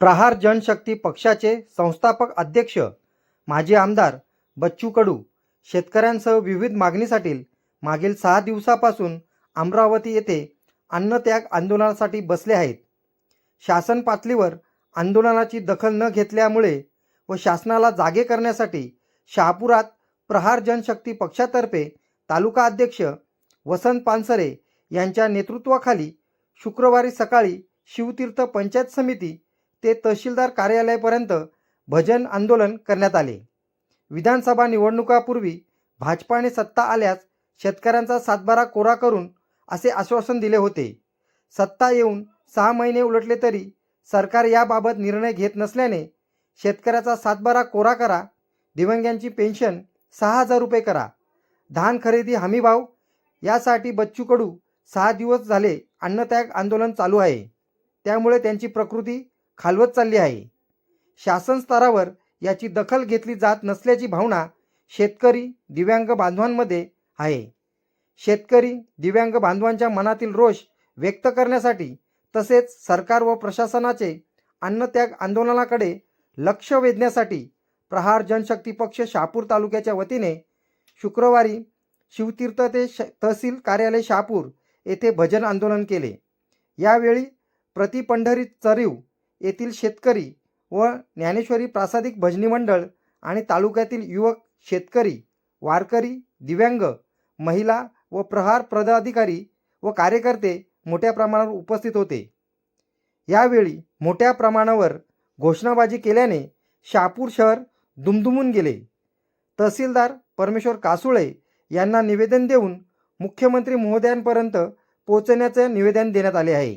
प्रहार जनशक्ती पक्षाचे संस्थापक अध्यक्ष माजी आमदार बच्चू कडू शेतकऱ्यांसह विविध मागणीसाठी मागील सहा दिवसापासून अमरावती येथे अन्नत्याग आंदोलनासाठी बसले आहेत. शासन पातळीवर आंदोलनाची दखल न घेतल्यामुळे व शासनाला जागे करण्यासाठी शहापुरात प्रहार जनशक्ती पक्षातर्फे तालुका अध्यक्ष वसंत पानसरे यांच्या नेतृत्वाखाली शुक्रवारी सकाळी शिवतीर्थ पंचायत समिती ते तहसीलदार कार्यालयापर्यंत भजन आंदोलन करण्यात आले. विधानसभा निवडणुकापूर्वी भाजपाने सत्ता आल्यास शेतकऱ्यांचा सातबारा कोरा करून असे आश्वासन दिले होते. सत्ता येऊन सहा महिने उलटले तरी सरकार याबाबत निर्णय घेत नसल्याने शेतकऱ्याचा सातबारा कोरा करा दिव्यांगांची पेन्शन सहा हजार रुपये करा धान खरेदी हमीभाव यासाठी बच्चू कडू सहा दिवस झाले अन्नत्याग आंदोलन चालू आहे. त्यामुळे त्यांची प्रकृती खालवत चालली आहे. शासन स्तरावर याची दखल घेतली जात नसल्याची भावना शेतकरी दिव्यांग बांधवांमध्ये आहे. शेतकरी दिव्यांग बांधवांच्या मनातील रोष व्यक्त करण्यासाठी तसेच सरकार व प्रशासनाचे अन्नत्याग आंदोलनाकडे लक्ष वेधण्यासाठी प्रहार जनशक्ती पक्ष शहापूर तालुक्याच्या वतीने शुक्रवारी शिवतीर्थ ते श तहसील कार्यालय शहापूर येथे भजन आंदोलन केले. यावेळी प्रति पंढरी चरीव येथील शेतकरी व ज्ञानेश्वरी प्रासादिक भजनी मंडळ आणि तालुक्यातील युवक शेतकरी वारकरी दिव्यांग महिला व प्रहार पदाधिकारी व कार्यकर्ते मोठ्या प्रमाणावर उपस्थित होते. यावेळी मोठ्या प्रमाणावर घोषणाबाजी केल्याने शहापूर शहर दुमदुमून गेले. तहसीलदार परमेश्वर कासुळे यांना निवेदन देऊन मुख्यमंत्री महोदयांपर्यंत पोहोचण्याचे निवेदन देण्यात आले आहे.